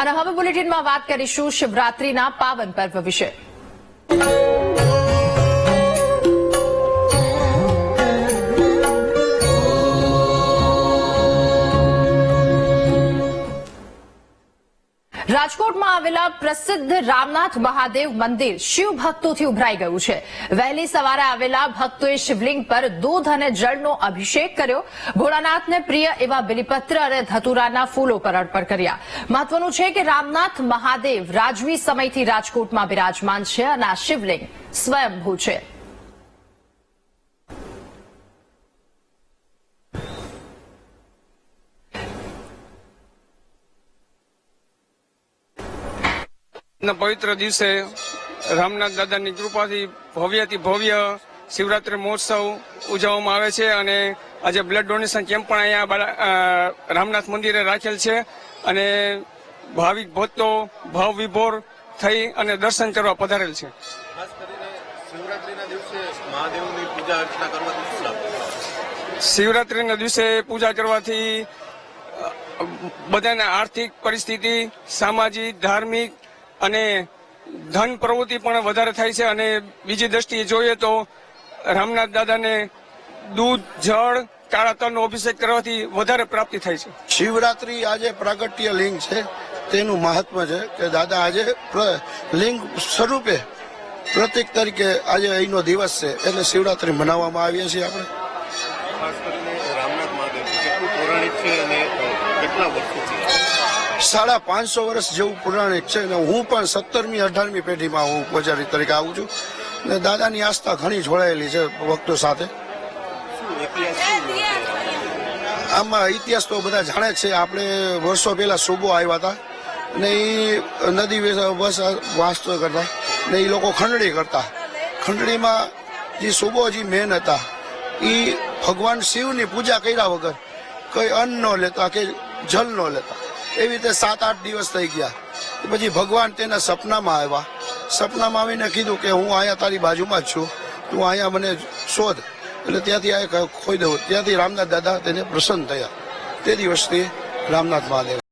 અને હવે બુલેટિનમાં વાત કરીશું શિવરાત્રીના પાવન પર્વ વિશે. રાજકોટમાં આવેલા પ્રસિદ્ધ રામનાથ મહાદેવ મંદિર શિવ ભક્તોથી ઉભરાઈ ગયું છે. વહેલી સવારે આવેલા ભક્તોએ શિવલિંગ પર દૂધ અને જળનો અભિષેક કર્યો. ભોળાનાથને પ્રિય એવા બિલીપત્ર અને ધતુરાના ફૂલો પર અર્પણ કર્યા. મહત્વનું છે કે રામનાથ મહાદેવ રાજવી સમયથી રાજકોટમાં બિરાજમાન છે અને આ શિવલિંગ સ્વયંભૂ છે. પવિત્ર દિવસે રામનાથ દાદાની કૃપાથી ભવ્યથી ભવ્ય શિવરાત્રી મહોત્સવ ઉજવવામાં આવે છે અને આજે બ્લડ ડોનેશન કેમ્પ પણ અહીંયા રામનાથ મંદિરે રાખેલ છે અને ભાવિક ભક્તો ભાવ વિભોર થઈ અને દર્શન કરવા પધારેલ છે. શિવરાત્રિના દિવસે પૂજા કરવાથી બધાને આર્થિક પરિસ્થિતિ સામાજિક ધાર્મિક અને ધન પ્રવૃત્તિ પણ વધારે થાય છે અને બીજી દ્રષ્ટિએ જોઈએ તો રામનાથ દાદાને દૂધ જળ કાળા તલનો અભિષેક કરવાથી વધારે પ્રાપ્તિ થાય છે. શિવરાત્રી આજે પ્રાગટ્ય લિંગ છે તેનું મહાત્મ છે કે દાદા આજે લિંગ સ્વરૂપે પ્રતિક તરીકે આજે અહીંનો દિવસ છે એટલે શિવરાત્રી મનાવવામાં આવીએ છીએ આપણે. ખાસ કરીને રામનાથ મહાદેવ કેટલું પૌરાણિક છે અને કેટલા વર્ષોથી સાડા પાંચસો વર્ષ જેવું પૌરાણિક છે અને હું પણ સત્તરમી, અઢારમી પેઢીમાં હું પૂજારી તરીકે આવું છું. અને દાદાની આસ્થા ઘણી જોડાયેલી છે ભક્તો સાથે? આમાં ઇતિહાસ તો બધા જાણે છે. આપણે વર્ષો પહેલા સુબો આવ્યા હતા ને એ નદી બસ વાસ્તો કરતા ને એ લોકો ખંડણી કરતા. ખંડણીમાં જે સુબોજી મેન હતા એ ભગવાન શિવની પૂજા કર્યા વગર કઈ અન્ન ન લેતા કે જલ ન લેતા. એવી રીતે સાત, આઠ દિવસ થઈ ગયા. પછી ભગવાન તેના સપનામાં આવ્યા. સપનામાં આવીને કીધું કે હું અહીંયા તારી બાજુમાં જ છું. તું અહીંયા મને શોધ. એટલે ત્યાંથી આ ખોઈ દઉં. ત્યાંથી રામનાથ દાદા તેને પ્રસન્ન થયા. તે દિવસથી રામનાથ મહાદેવ.